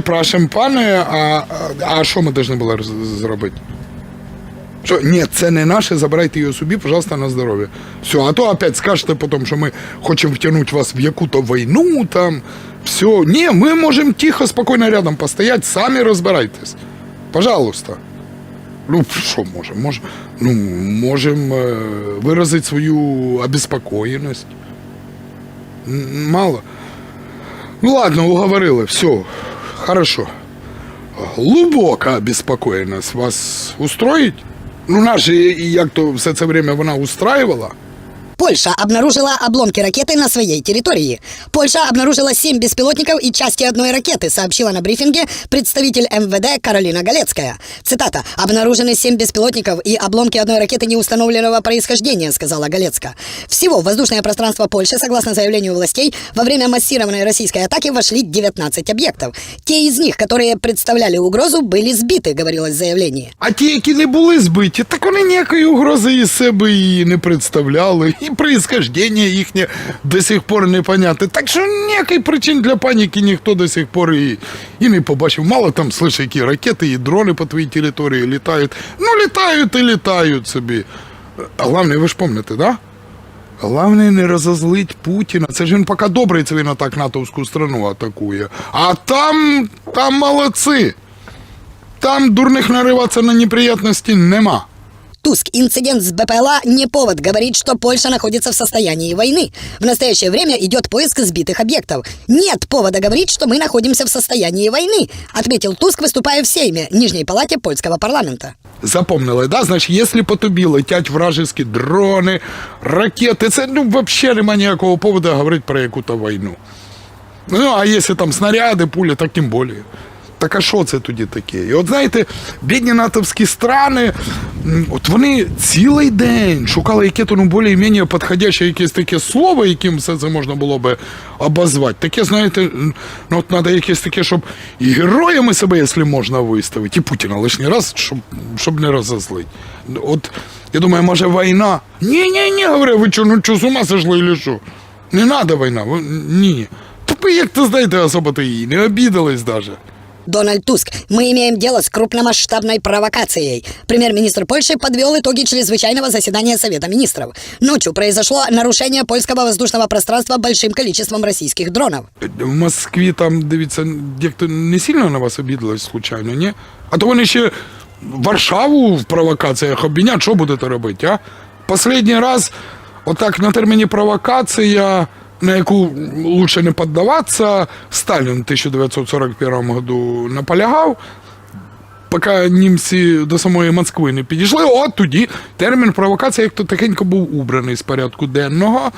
Перепрошуємо, пане, а, а, що ми повинні були зробити? Що, ні, це не наше, забирайте його собі, пожалуйста, на здоров'я. Все, а то опять скажете потім, що ми хочемо втягнути вас в яку-то війну там. Все. Ні, ми можемо тихо, спокійно рядом постояти, самі розбирайтесь. Пожалуйста. Ну, що можемо? Мож, ну, можемо е, виразити свою обеспокоєність. Мало. Ну ладно, уговорили, все, хорошо. Глубока обеспокоєність вас устроїть? Ну, наші як то все це время вона устраивала. Польша обнаружила обломки ракеты на своей территории. Польша обнаружила семь беспилотников и части одной ракеты, сообщила на брифинге представитель МВД Каролина Галецкая. Цитата. «Обнаружены семь беспилотников и обломки одной ракеты неустановленного происхождения», сказала Галецка. Всего в воздушное пространство Польши, согласно заявлению властей, во время массированной российской атаки вошли 19 объектов. Те из них, которые представляли угрозу, были сбиты, говорилось в заявлении. А ті, які не були збиті, так вони ніякої угрози із себе і не представляли, і и происхождення їхнє до сих пор непонятне. Так що ніякої причин для паніки ніхто до сих пор і, і не побачив. Мало там слышь, які ракети і дрони по твоїй території літають. Ну, літають і літають собі. Головне, ви ж пам'ятаєте, да? Головне не розозлить Путіна. Це ж він поки добрий, це він атак натовську страну атакує. А там, там молодці. Там дурних нариватися на неприятності нема. Туск, инцидент с БПЛА не повод говорить, что Польша находится в состоянии войны. В настоящее время идет поиск сбитых объектов. Нет повода говорить, что мы находимся в состоянии войны, отметил Туск, выступая в Сейме, Нижней палате польского парламента. Запомнили, да? Значить, якщо по тобі летять вражеські дрони, ракети, це ну взагалі немає ніякого поводу говорити про яку-то війну. Ну, а якщо там снаряди, пулі, так тим більше. Так а що це тоді таке? І от знаєте, бідні натовські страни, от вони цілий день шукали яке то ну більш-менш підходяще якесь таке слово, яким все це можна було би обозвати. Таке, знаєте, ну от треба якесь таке, щоб і героями себе, якщо можна виставити, і Путіна лишній раз, щоб, щоб не розозлити. От я думаю, може війна? Ні, ні, ні, говорю, ви що, ну що, з ума сошли, чи що? Не треба війна, ні. Тупи, як то знаєте, особо то її, не обідались даже. Дональд Туск, мы имеем дело с крупномасштабной провокацией. Премьер-министр Польши подвел итоги чрезвычайного заседания Совета министров. Ночью произошло нарушение польского воздушного пространства большим количеством российских дронов. В Москві там, дивіться, дехто не сильно на вас обідалось, случайно, ні? А то вони ще Варшаву в провокаціях обвинять, що будете робити, а? Последній раз, отак на терміні провокація, На яку лучше не піддаватися, Сталін в 1941 году наполягав, поки німці до самої Москви не підійшли, от тоді термін провокація як то тихенько був убраний з порядку денного.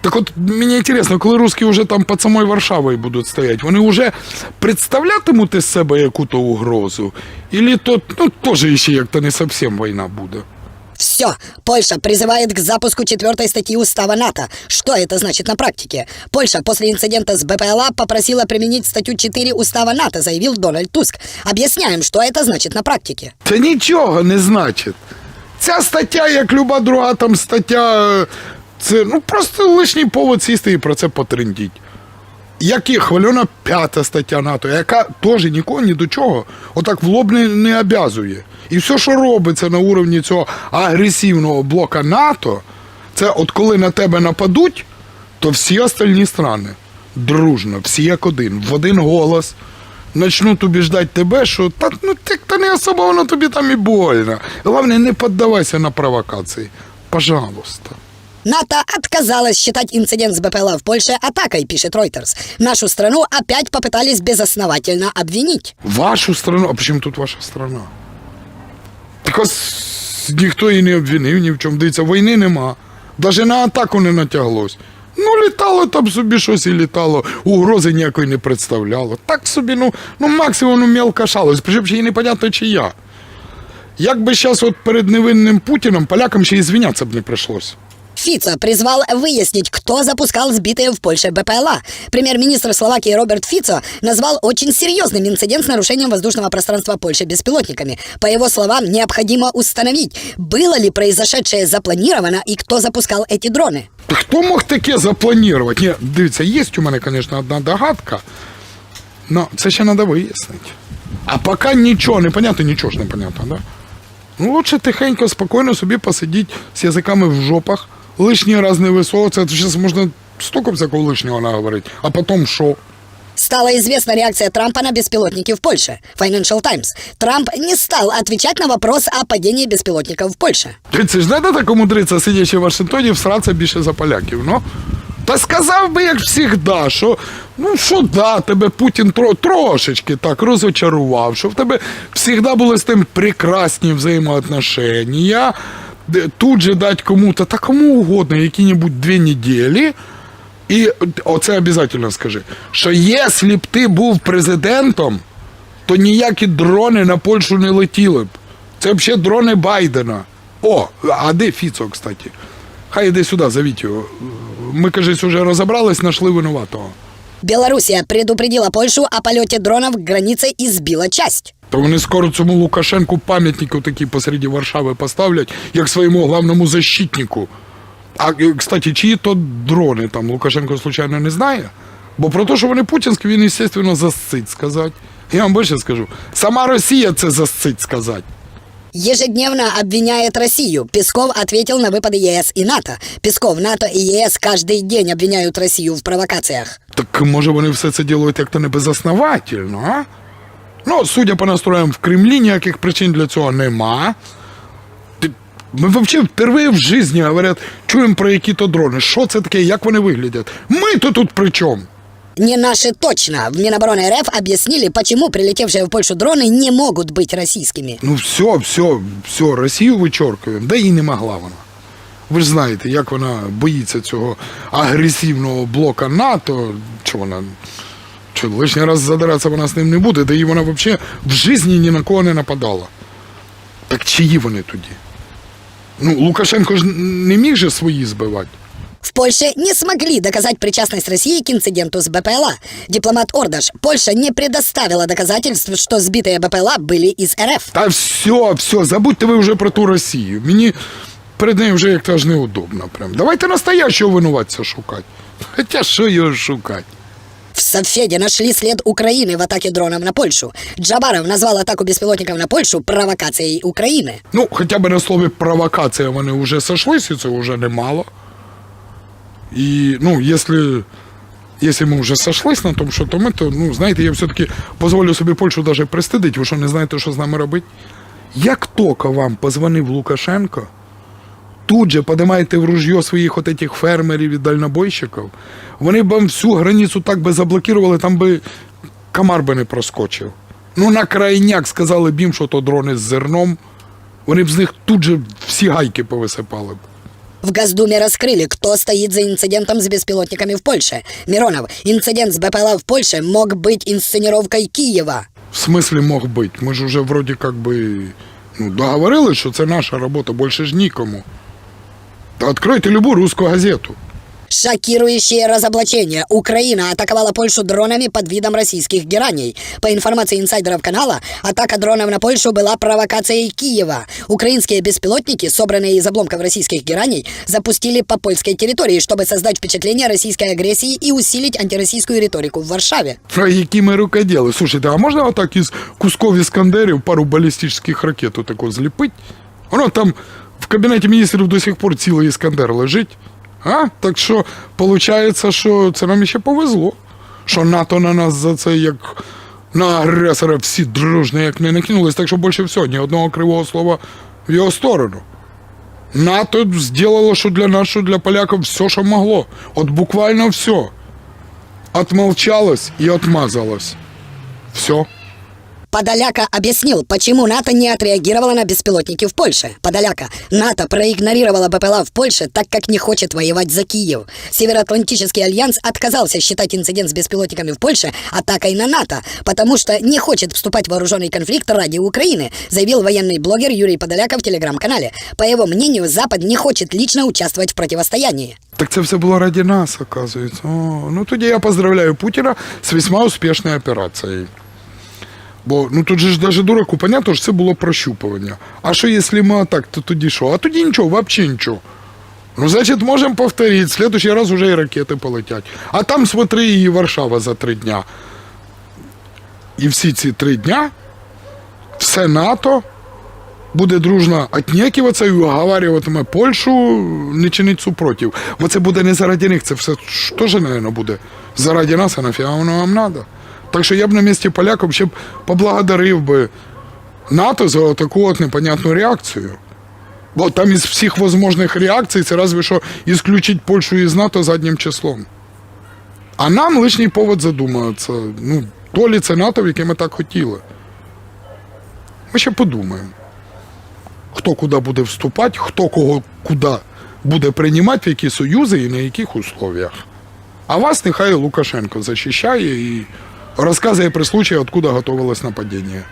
Так от мені цікаво, коли русські вже там під самою Варшавою будуть стояти, вони вже представлятимуть із себе яку-то угрозу? Ілі то ну, теж ще як-то не зовсім війна буде? Все, Польша призывает к запуску четвертой статьи устава НАТО. Что это значит на практике? Польша после инцидента с БПЛА попросила применить статью 4 устава НАТО, заявил Дональд Туск. Объясняем, что это значит на практике. Це нічого не значить. Ця стаття, як люба друга там стаття, е, це ну просто лишній повод сісти і про це потрендіть. Як і хвильона п'ята стаття НАТО, яка теж нікого ні до чого отак в лоб не, не обязує. І все, що робиться на уровні цього агресивного блока НАТО, це от коли на тебе нападуть, то всі остальні страни дружно, всі як один, в один голос начнуть убіждати тебе, що та, ну, так, та не особо воно тобі там і больно. Головне, не піддавайся на провокації. Пожалуйста. НАТО отказалось считать инцидент с БПЛА в Польше атакой, пишет Reuters. Нашу страну опять попытались безосновательно обвинить. Вашу страну. А почему тут ваша страна? Так ось ніхто її не обвинив ні в чому. Дивіться, війни нема. Навіть на атаку не натяглось. Ну, літало там собі щось і літало, угрози ніякої не представляло. Так собі, ну, ну максимум ну, мелка шалость, причому ще й непонятно, чи я. Як би зараз перед невинним Путіном полякам ще і звінятися б не прийшлось. Фица призвал выяснить, кто запускал сбитые в Польше БПЛА. Премьер-министр Словакии Роберт Фицо назвал очень серьезным инцидент с нарушением воздушного пространства Польши беспилотниками. По его словам, необходимо установить, было ли произошедшее запланировано и кто запускал эти дроны. Хто мог таке запланувати? Ні, дивіться, є у мене, звісно, одна догадка. Ну, це ще треба вияснити. А поки нічого не понятно, нічого ж не понятно, да? Ну, лучше тихенько, спокійно собі посидіть з язиками в жопах, Лишній раз не то зараз можна стільки всякого лишнього наговорити, а потім що? Стала известна реакция Трампа на беспилотники в Польше. Financial Times. Трамп не стал отвечать на вопрос о падении беспилотников в Польше. Це ж треба так умудритися, сидячи в Вашингтоні, всратися більше за поляків, ну? Та сказав би, як завжди, що ну що да, тебе Путін тро, трошечки так розочарував, що в тебе завжди були з тим прекрасні взаємоотношення. Тут же дать кому-то, та кому угодно, які-небудь дві неділі. І оце обов'язково скажи, що якщо б ти був президентом, то ніякі дрони на Польщу не летіли б. Це взагалі дрони Байдена. О, а де Фіцо, кстати? Хай іди сюди, зовіть його. Ми, кажись, уже розібрались, знайшли винуватого. Белоруссия предупредила Польшу о полете дронов к границе и сбила часть. То вони скоро цьому Лукашенку пам'ятник такий посереді Варшави поставлять, як своєму главному защитнику. А, кстати, чиї то дрони там Лукашенко, случайно, не знає? Бо про те, що вони путінські, він, естественно, засцить сказати. Я вам більше скажу. Сама Росія це засцить сказати. Ежедневно обвиняет Россию. Песков ответил на выпады ЕС и НАТО. Песков, НАТО и ЕС каждый день обвиняют Россию в провокациях. Так може вони все це ділають як-то не безосновательно, а? Ну, судя по настроям в Кремлі, ніяких причин для цього нема. Ти- Ми взагалі впервые в житті говорять, чуємо про які-то дрони. Що це таке, як вони виглядять? Ми то тут при чому? Не наши точно. В Минобороны РФ объяснили, почему прилетевшие в Польшу дроны не могут быть российскими. Ну все, все, все, Росію вичоркуємо. Да і не могла вона. Ви ж знаєте, як вона боїться цього агресивного блока НАТО. Що вона. Що лишній раз задиратися вона з ним не буде, да і вона взагалі в житті ні на кого не нападала. Так чиї вони тоді? Ну, Лукашенко ж не міг же свої збивати. В Польше не смогли доказать причастность России к инциденту с БПЛА. Дипломат Ордаш. Польша не предоставила доказательств, что сбитые БПЛА были из РФ. Та все, все, забудьте ви вже про ту Росію. Мені перед нею вже як-то аж неудобно. Прям. Давайте настоящого винуватця шукати. Хоча що його шукати? В Совфеде нашли след Украины в атаке дроном на Польшу. Джабаров назвал атаку беспилотников на Польшу провокацией Украины. Ну, хоча б на слові провокація вони вже сошлись, і це вже немало. І, ну, якщо, якщо ми вже сошлись на тому, що то ми, то, ну, знаєте, я все-таки дозволю собі Польщу даже пристидити, ви що не знаєте, що з нами робити? Як тільки вам позвонив Лукашенко, тут же подимаєте в ружьо своїх от этих фермерів і дальнобойщиків, вони б вам всю границю так би заблокували, там би комар би не проскочив. Ну, на крайняк сказали б їм, що то дрони з зерном, вони б з них тут же всі гайки повисипали б. В Госдуме раскрыли, кто стоит за инцидентом с беспилотниками в Польше. Миронов, инцидент с БПЛА в Польше мог быть инсценировкой Киева. В смысле мог быть? Ми ж уже вроді как би ну, договорились, що це наша робота, більше ж нікому. Та відкройте любу русську газету. Шокирующее разоблачение. Украина атаковала Польшу дронами под видом российских гераней. По информации инсайдеров канала, атака дронов на Польшу была провокацией Киева. Украинские беспилотники, собранные из обломков российских гераней, запустили по польской территории, чтобы создать впечатление российской агрессии и усилить антироссийскую риторику в Варшаве. А які ми рукоділи? Слушайте, а можна отак із кусков іскандерів пару балістичних ракет отако зліпити? Воно там в кабінеті міністрів до сих пор цілий іскандер лежить. А? Так що, виходить, що це нам ще повезло. Що НАТО на нас за це як на агресора всі дружно як не накинулись, так що більше всього ні одного кривого слова в його сторону. НАТО зробило, що для нас, що для поляків, все, що могло. От буквально все. Отмолчалось и отмазалось. Все. Подоляка объяснил, почему НАТО не отреагировало на беспилотники в Польше. Подоляка. НАТО проигнорировало БПЛА в Польше, так как не хочет воевать за Киев. Североатлантический альянс отказался считать инцидент с беспилотниками в Польше атакой на НАТО, потому что не хочет вступать в вооруженный конфликт ради Украины, заявил военный блогер Юрий Подоляка в телеграм-канале. По его мнению, Запад не хочет лично участвовать в противостоянии. Так це все було ради нас, оказується. О, ну тоді я поздравляю Путіна з весьма успішною операцією. Бо ну тут же ж даже дураку понятно, що це було прощупування. А що якщо ми так, то тоді що? А тоді нічого, взагалі нічого. Ну, значить, можемо повторити. В следующий раз уже і ракети полетять. А там, смотри, і Варшава за три дня. І всі ці три дня все НАТО буде дружно отнекиватися і уговарюватиме Польщу не чинить супротив. Бо це буде не заради них, це все теж, мабуть, буде заради нас, а нафіга воно вам треба. Так що я б на місці поляків ще поблагодарив би НАТО за таку от непонятну реакцію. Бо там із всіх можливих реакцій це разве що ісключить Польщу із НАТО заднім числом. А нам лишній повод задуматися. Ну, то лі це НАТО, в яке ми так хотіли. Ми ще подумаємо, хто куди буде вступати, хто кого куди буде приймати, в які союзи і на яких условиях. А вас нехай Лукашенко захищає і розказує при случаї, откуда готовилось нападіння.